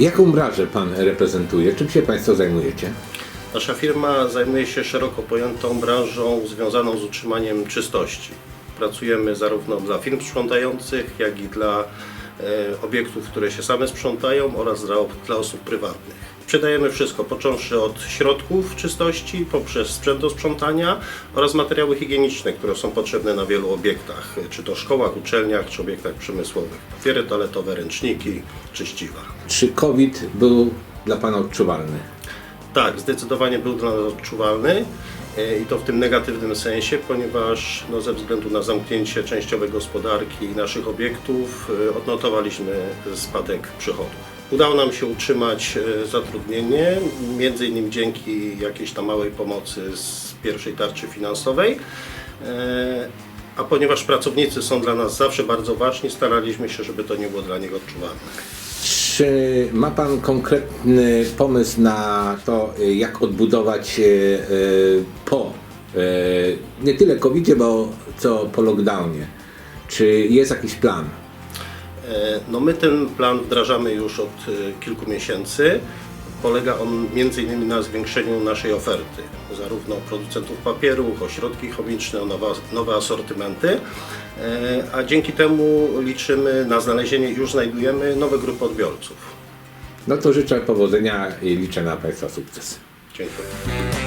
Jaką branżę Pan reprezentuje? Czym się Państwo zajmujecie? Nasza firma zajmuje się szeroko pojętą branżą związaną z utrzymaniem czystości. Pracujemy zarówno dla firm sprzątających, jak i dla obiektów, które się same sprzątają oraz dla, dla osób prywatnych. Sprzedajemy wszystko, począwszy od środków czystości, poprzez sprzęt do sprzątania oraz materiały higieniczne, które są potrzebne na wielu obiektach, czy to szkołach, uczelniach, czy obiektach przemysłowych. Papiery toaletowe, ręczniki, czyściwa. Czy COVID był dla Pana odczuwalny? Tak, zdecydowanie był dla nas odczuwalny e, i to w tym negatywnym sensie, ponieważ no, ze względu na zamknięcie częściowej gospodarki i naszych obiektów e, odnotowaliśmy spadek przychodów. Udało nam się utrzymać e, zatrudnienie, między innymi dzięki jakiejś tam małej pomocy z pierwszej tarczy finansowej. E, A ponieważ pracownicy są dla nas zawsze bardzo ważni, staraliśmy się, żeby to nie było dla nich odczuwalne. Czy ma Pan konkretny pomysł na to, y, jak odbudować się y, po, y, nie tyle covid bo co po lockdownie? Czy jest jakiś plan? E, No my ten plan wdrażamy już od kilku miesięcy. Polega on innymi na zwiększeniu naszej oferty, zarówno producentów papieru, ośrodki chemiczne, nowe, nowe asortymenty, E, a dzięki temu liczymy na znalezienie już znajdujemy nowe grupy odbiorców. No to życzę powodzenia i liczę na Państwa sukces. Dziękuję.